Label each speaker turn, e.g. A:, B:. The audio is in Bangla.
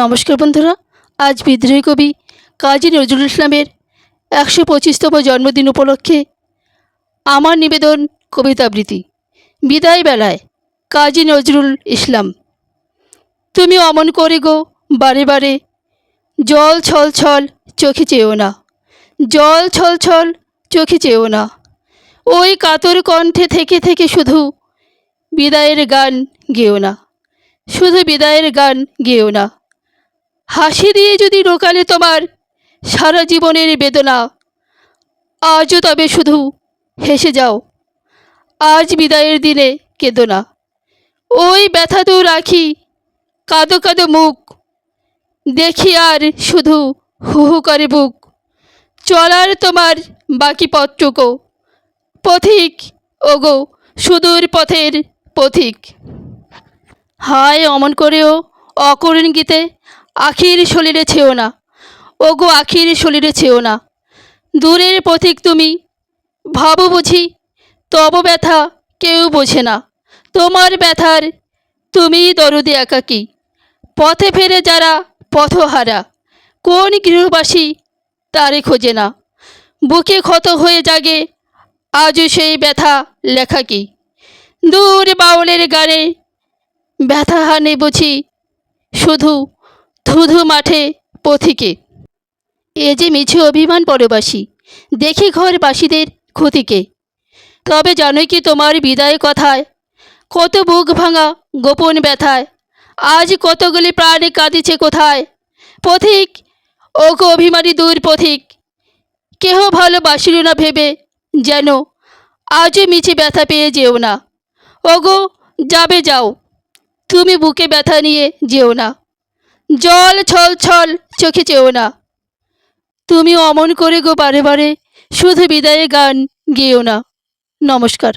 A: নমস্কার বন্ধুরা, আজ বিদ্রোহী কবি কাজী নজরুল ইসলামের একশো পঁচিশতম জন্মদিন উপলক্ষে আমার নিবেদন কবিতা আবৃত্তি বিদায় বেলায়, কাজী নজরুল ইসলাম, তুমি অমন করে গো বারে বারে, জল ছল ছল চোখে চেয়েও না, জল ছল ছল চোখে চেয়েও না, ওই কাতর কণ্ঠে থেকে থেকে শুধু বিদায়ের গান গেও না, শুধু বিদায়ের গান গেও না হাসি দিয়ে যদি রোকালে তোমার সারা জীবনের বেদনা, আজও তবে শুধু হেসে যাও। আজ বিদায়ের দিনে কেঁদো না। ওই ব্যথা তো রাখি, কাঁদো কাঁদো মুখ। দেখি আর শুধু হু হু করে বুক। চলার তোমার বাকি পথটুকু, পথিক, ওগো, সুদূর পথের পথিক। হায় অমন করেও অকরুণ গীতে আখির শরীরে ছেও না। ওগো আখির শরীরে ছেও না। দূরের পথিক তুমি, ভাবো বুঝি, তব ব্যথা কেউ বোঝে না। তোমার ব্যথার তুমিই দরদি একাকী। পথে ফেরে যারা পথহারা, কোন গৃহবাসী তারে খোঁজে না। বুকে ক্ষত হয়ে জাগে আজও সেই ব্যথা লেখা কি দূর বাউলের গানে ব্যথা হানে বুঝি, শুধু ধুধু মাঠে পথিকে। এ যে মিছে অভিমান পরবাসী, দেখি ঘরবাসীদের ক্ষতিকে। তবে জানোই কি তোমার বিদায় কথায়? কত বুক ভাঙা গোপন ব্যথায়। আজ কতগুলি প্রাণে কাঁদিছে কোথায়? পথিক, ওগো অভিমানী দূর পথিক, কেহ ভালোবাসিল না ভেবে যেন আজও মিছে ব্যথা পেয়ে যেও না। ওগো, যাবে যাও। তুমি বুকে ব্যথা নিয়ে যেও না। জল ছল ছল চোখে চেও না। তুমি অমন করে গো বারে বারে, শুধু বিদায়ে গান গেও না। নমস্কার।